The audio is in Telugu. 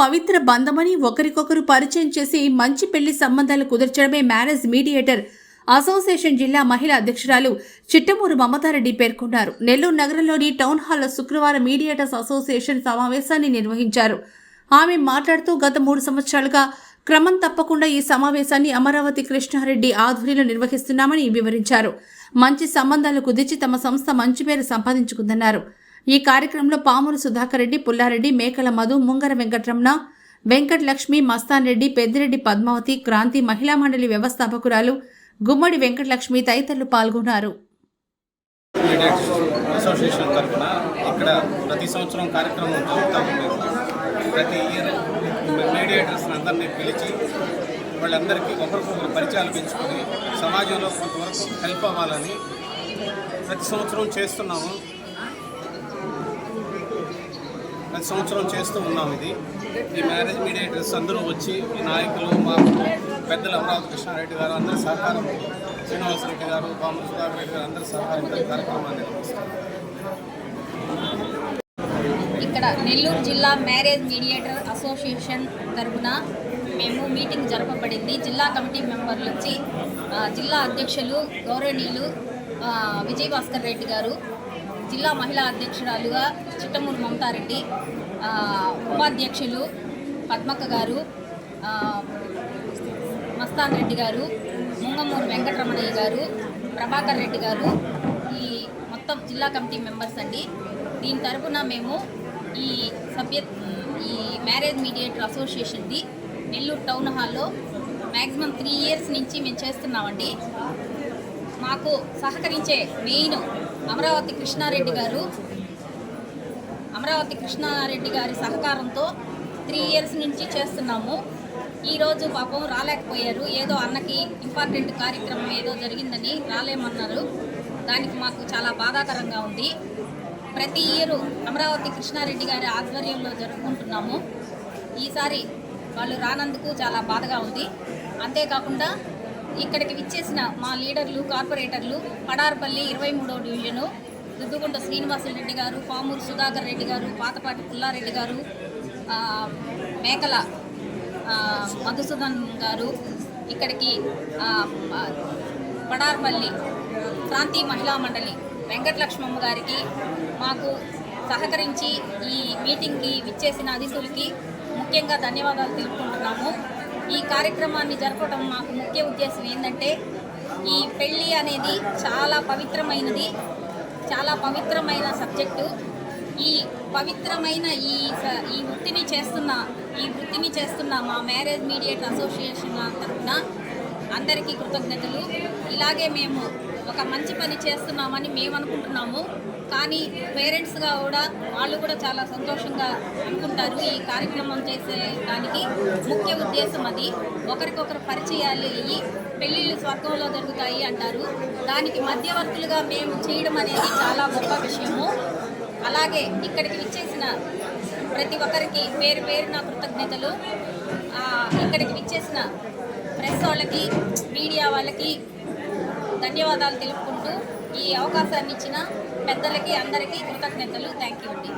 పవిత్ర బంధమని ఒకరికొకరు పరిచయం చేసి మంచి పెళ్ళి సంబంధాలు కుదర్చడమే మ్యారేజ్ మీడియేటర్ అసోసియేషన్ జిల్లా మహిళా అధ్యక్షురాలు చిట్టమూరు మమతారెడ్డి పేర్కొన్నారు. నెల్లూరు నగరంలోని టౌన్ హాల్లో శుక్రవారం మీడియేటర్స్ అసోసియేషన్ సమావేశాన్ని నిర్వహించారు. ఆమె మాట్లాడుతూ గత మూడు సంవత్సరాలుగా క్రమం తప్పకుండా ఈ సమావేశాన్ని అమరావతి కృష్ణారెడ్డి ఆధ్వర్యంలో నిర్వహిస్తున్నామని వివరించారు. మంచి సంబంధాలు కుదిర్చి తమ సంస్థ మంచి పేరు సంపాదించుకుందన్నారు. ఈ కార్యక్రమంలో పాములు సుధాకర్ రెడ్డి పుల్లారెడ్డి మేకల మధు ముంగర వెంకటరమణ వెంకటలక్ష్మి మస్తాన్ రెడ్డి పెద్దిరెడ్డి పద్మావతి క్రాంతి మహిళా మండలి వ్యవస్థాపకురాలు గుమ్మడి వెంకటలక్ష్మి తదితరులు పాల్గొన్నారు. అసోసియేషన్ తరఫున ఇక్కడ ప్రతి సంవత్సరం కార్యక్రమం జరుగుతూ ఉండేది. ప్రతి ఇయర్ మీడియేటర్స్ అందరినీ పిలిచి వాళ్ళందరికీ ఒకరికొకరు పరిచయాలు పెంచుకొని సమాజంలో కొంతవరకు హెల్ప్ అవ్వాలని ప్రతి సంవత్సరం చేస్తున్నాము. ప్రతి సంవత్సరం చేస్తూ ఉన్నాం ఇది. ఈ మ్యారేజ్ మీడియేటర్స్ అందరూ వచ్చి ఈ నాయకులు మా పెద్దలు అమరావతి కృష్ణారెడ్డి గారు అందరి సహకారం శ్రీనివాసరెడ్డి గారు పాము సుధాకర్ రెడ్డి గారు అందరి సహకారంతో కార్యక్రమాన్ని నిర్వహిస్తారు ఇక్కడ నెల్లూరు జిల్లా మ్యారేజ్ మీడియేటర్ అసోసియేషన్ తరఫున మేము మీటింగ్ జరపబడింది. జిల్లా కమిటీ మెంబర్లు వచ్చి జిల్లా అధ్యక్షులు గౌరవనీయులు ఆ, విజయ్ భాస్కర్ రెడ్డి గారు జిల్లా మహిళా అధ్యక్షురాలుగా చిట్టమూరు మమతారెడ్డి ఉపాధ్యక్షులు పద్మక్క గారు మస్తాన్ రెడ్డి గారు ముంగమూరు వెంకటరమణయ్య గారు ప్రభాకర్ రెడ్డి గారు ఈ మొత్తం జిల్లా కమిటీ మెంబర్స్ అండి. దీని తరఫున మేము ఈ సభ్య ఈ మ్యారేజ్ మీడియేటర్ అసోసియేషన్ది నెల్లూరు టౌన్ హాల్లో మ్యాక్సిమం త్రీ ఇయర్స్ నుంచి మేము చేస్తున్నామండి. మాకు సహకరించే మెయిన్ అమరావతి కృష్ణారెడ్డి గారు అమరావతి కృష్ణారెడ్డి గారి సహకారంతో త్రీ ఇయర్స్ నుంచి చేస్తున్నాము. ఈరోజు పాపం రాలేకపోయారు. ఏదో అన్నకి ఇంపార్టెంట్ కార్యక్రమం ఏదో జరిగిందని రాలేమన్నారు. దానికి మాకు చాలా బాధాకరంగా ఉంది. ప్రతి ఇయరు అమరావతి కృష్ణారెడ్డి గారి ఆధ్వర్యంలో జరుపుకుంటున్నాము. ఈసారి వాళ్ళు రానందుకు చాలా బాధగా ఉంది. అంతేకాకుండా ఇక్కడికి విచ్చేసిన మా లీడర్లు కార్పొరేటర్లు పడార్పల్లి ఇరవై మూడవ డివిజను దుద్దుగుంట శ్రీనివాసరెడ్డి గారు పామూరు సుధాకర్ రెడ్డి గారు పాతపాటి పుల్లారెడ్డి గారు మేకల మధుసూదన్ గారు ఇక్కడికి పడార్పల్లి ప్రాంతీయ మహిళా మండలి వెంకటలక్ష్మమ్మ గారికి మాకు సహకరించి ఈ మీటింగ్కి విచ్చేసిన అతిథులకి ముఖ్యంగా ధన్యవాదాలు తెలుపుకుంటున్నాము. ఈ కార్యక్రమాన్ని జరపడం మాకు ముఖ్య ఉద్దేశం ఏంటంటే ఈ పెళ్ళి అనేది చాలా పవిత్రమైనది చాలా పవిత్రమైన సబ్జెక్టు. ఈ పవిత్రమైన ఈ స- ఈ వృత్తిని చేస్తున్న ఈ వృత్తిని చేస్తున్న మా మ్యారేజ్ మీడియేట్ అసోసియేషన్ తరఫున అందరికీ కృతజ్ఞతలు. ఇలాగే మేము ఒక మంచి పని చేస్తున్నామని మేము అనుకుంటున్నాము కానీ పేరెంట్స్గా కూడా వాళ్ళు కూడా చాలా సంతోషంగా అనుకుంటారు ఈ కార్యక్రమం చేసే దానికి. ముఖ్య ఉద్దేశం అది. ఒకరికొకరు పరిచయాలు అయ్యి పెళ్ళిళ్ళు స్వర్గంలో జరుగుతాయి అంటారు. దానికి మధ్యవర్తులుగా మేము చేయడం అనేది చాలా గొప్ప విషయము. అలాగే ఇక్కడికి విచ్చేసిన ప్రతి ఒక్కరికి పేరు పేరు నా కృతజ్ఞతలు ఇక్కడికి విచ్చేసిన ప్రెస్ వాళ్ళకి మీడియా వాళ్ళకి ధన్యవాదాలు తెలుపుకుంటూ ఈ అవకాశాన్ని ఇచ్చిన పెద్దలకి అందరికీ కృతజ్ఞతలు. థ్యాంక్ యూ అండి.